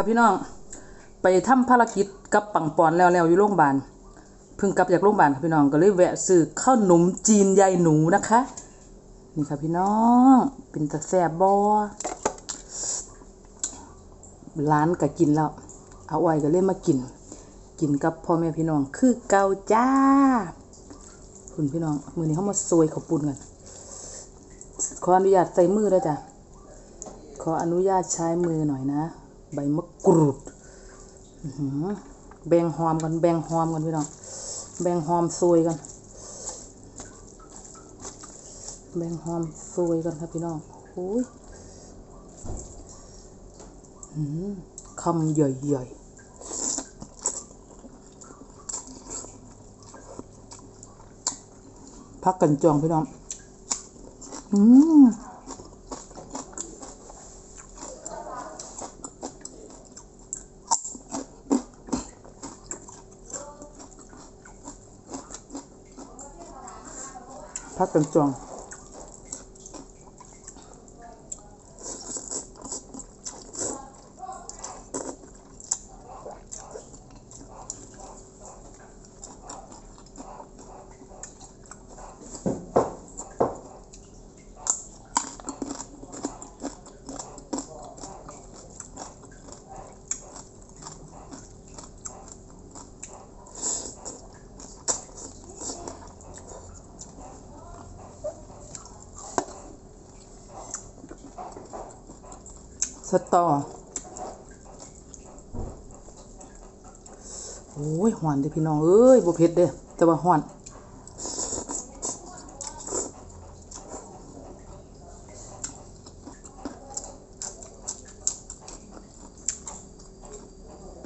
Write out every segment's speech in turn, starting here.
ครับพี่น้องไปทำภารกิจกับปังปอนแล้วแล้วอยู่โรงพยาบาลเพิ่งกลับจากโรงพยาบาลครับพี่น้องก็เลยแวะซื้อข้าวหนมจีนยายหนูนะคะนี่ครับพี่น้องเป็นตะแซบบอร้านก็กินแล้วเอาไว้ก็เลยมากิน กินกับพ่อแม่พี่น้องคือเกาจ้าคุณพี่น้องมือนี้เขามาซวยข้าปุ้นกันขออนุญาตใส่มือด้วจ้ะขออนุญาตใช้มือหน่อยนะ ใบมะกรูดแบ่งหอมกันแบ่งหอมกันพี่น้องแบ่งหอมซวยกัน แบ่งหอมซวยกันครับพี่น้องโอ้ยอื้อหือคำใหญ่ๆพักกันจองพี่น้อง อืม พัก สตอโอ้ยหวานเด้อพี่น้อง เอ้ยบ่เผ็ดเด้อแต่ว่าหวาน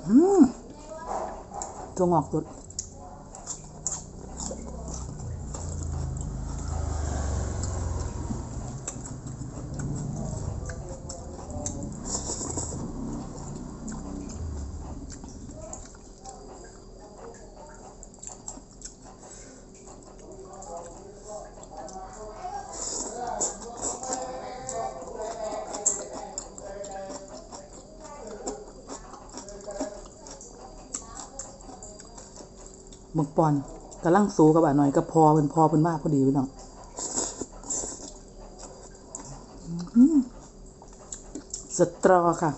อืมตัวงอกตัว หมึกปอนกำลังสูกับอะหน่อยก็พอเป็นพอเป็นมากพอดีพี่น้องสตรอค่ะ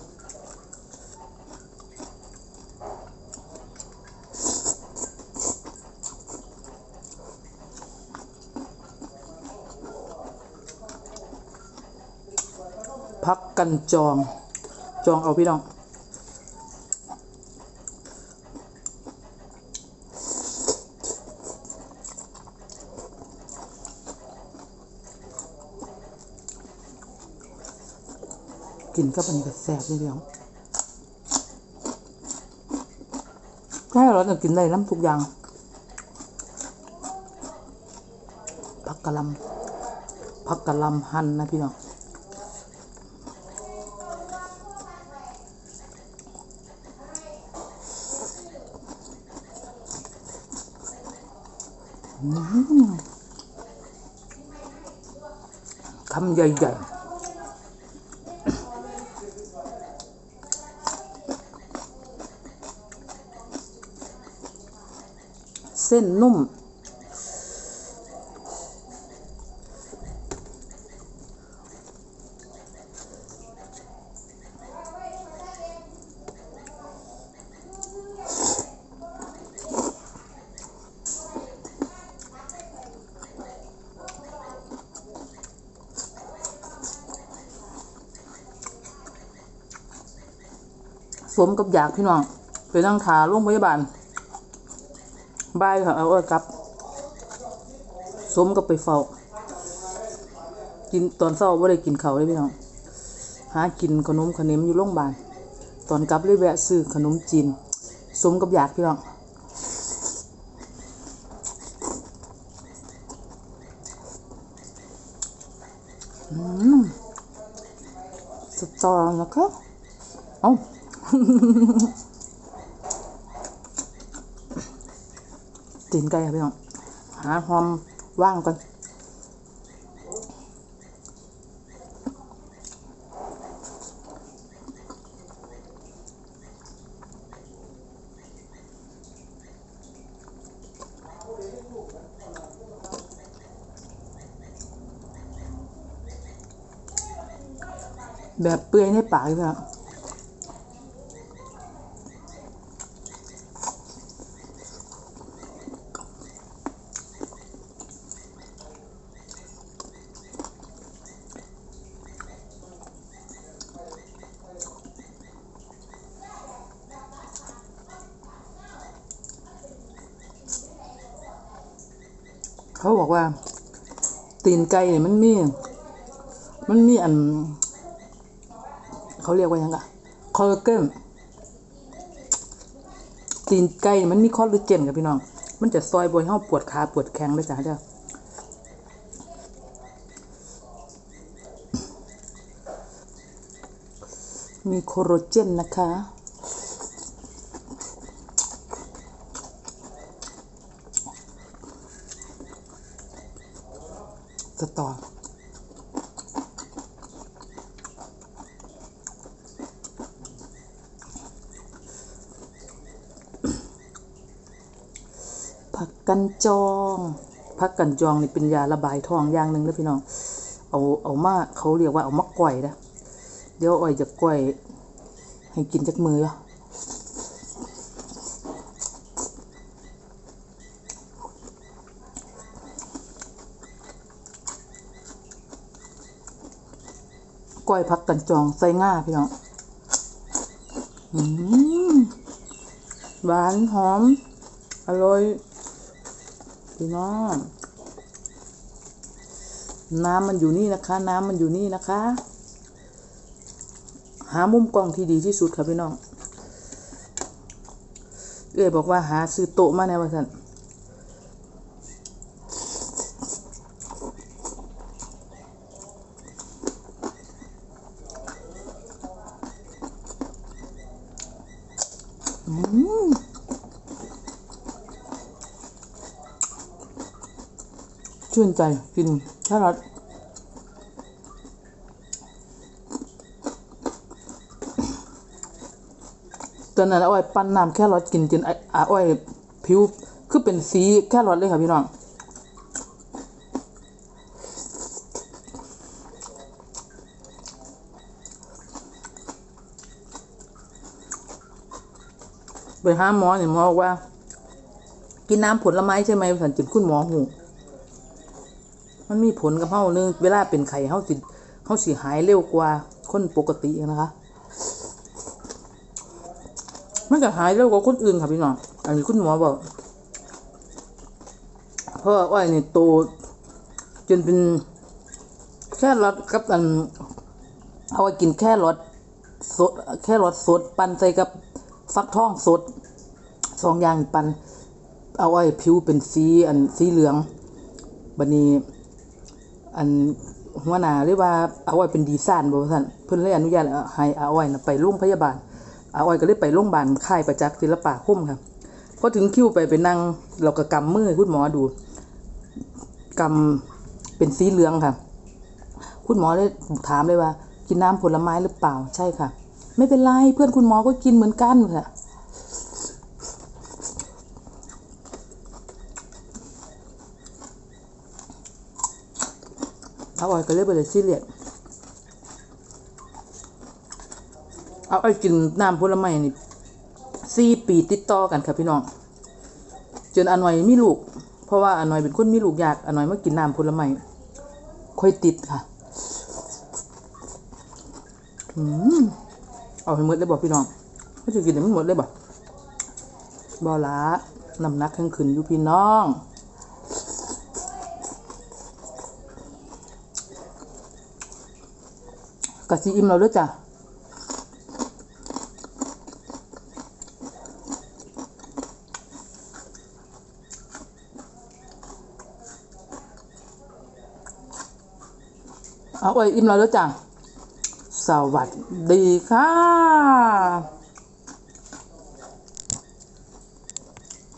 พักกันจอง จองเอาพี่น้อง กินกับอันนี้ก็แซ่บเลยพี่น้องแค่เราจะกินได้น้ำทุกอย่างผักกะลำผักกะลำหั่นนะพี่น้องคำใหญ่ๆ เส้นนุ่มสมกับอยากพี่น้องไปนั่งขาโรงพยาบาล บายค่ะเอาเออกลับ สมกับไปเฝ้า กินตอนเช้าว่าได้กินเขาวเลยพี่น้อง หากินขนมขนมอยู่โรงพยาบาล ตอนกลับเลยแวะซื้อขนมจีน สมกับอยากพี่น้องอืมสตอนะคะเอ้า ตีนไก่ครับพี่น้องหาหอมว่างกันแบบเปื่อยในปากเลยครับ เขาบอกว่า ตีนไก่เนี่ยมันมี มันมีอัน เขาเรียกว่ายังไงคอลลาเจนตีนไก่มันมีคอลลาเจนกับพี่น้อง มันจะซอยบอยเฮาปวดขาปวดแข้งเลยจ้ะเด้อมีโคโรเจนนะคะ สตอผักกันจองผักกันจองนี่เป็นยาระบายท้องอย่างหนึ่งนะพี่น้อง เอาเอามาเขาเรียกว่าเอามาก่อยนะ เดี๋ยวอ้อยจะก่อย ให้กินจากมืออะ ก้อยผักกันจองใส่ง่าพี่น้องหวานหอม อร่อยพี่น้องน้ำมันอยู่นี่นะคะ น้ำมันอยู่นี่นะคะ หามุมกล้องที่ดีที่สุดค่ะพี่น้องเอ้ยบอกว่าหาซื้อโต๊ะมาแน่ว่าสัน ชื่นใจกินแค่รสตอนนั้นอาอ้อยปั้นน้ำแค่รสกินจนไอ้อาอ้อยผิวคือเป็นสีแค่รสเลยค่ะพี่น้องไปหาหมอเนี่ยหมอบอว่า กินน้ำผลไม้ใช่ไหมสันจิตคุณหมอหู มันมีผลกับเฮาเนึงเวลาเป็นไข้เฮาสิเฮาสิหายเร็วกว่าคนปกตินะคะมันก็หายเร็วกว่าคนอื่นค่ะพี่น้องอันนี้คุณหมอบอกเพราะว่าอ้อยนี่โตจนเป็นแค่รสกับอันเอาไว้กินแค่รสสดแค่รสสดปั่นใส่กับฟักทองสดสองอย่างปั่นเอาไว้ผิวเป็นสีอันสีเหลืองบัดนี้ อันหัวหน้าเรียกว่าเอาไว้เป็นดีซ่านบ่ว่าซั่นเพิ่นเลยอนุญาตให้อาไว้น่ะไปโรงพยาบาลอาไว้ก็เลยไปโรงพยาบาลค่ายประจักษ์ศิลปาคมค่ะพอถึงคิวไปไปนั่งเราก็กำมือคุณหมอดูกำเป็นสีเหลืองค่ะ คุณหมอเลยถามเลยว่า กินน้ำผลไม้หรือเปล่าใช่ค่ะ ไม่เป็นไรเพื่อนคุณหมอก็กินเหมือนกันค่ะ เอาอ้อยก็เลยไปเลยซีเรียสเอาไอ้กินน้ำผลไม้นี่สี่ปีติดต่อกันค่ะพี่น้องจนอนอยมีลูก เพราะว่าอนอยเป็นคนมีลูกยากอนอยมากินน้ำผลไม้ค่อยติดค่ะอืมเอาให้หมดเลยบอกพี่น้องไม่จะกินให้มันหมดเลยบอกบอละน้ำหนักขึ้นขึ้นอยู่พี่น้อง กะซีอิ่มเราด้วยจ้ะเอาไว้อิ่มเราด้วยจ้ะสวัสดีค่ะ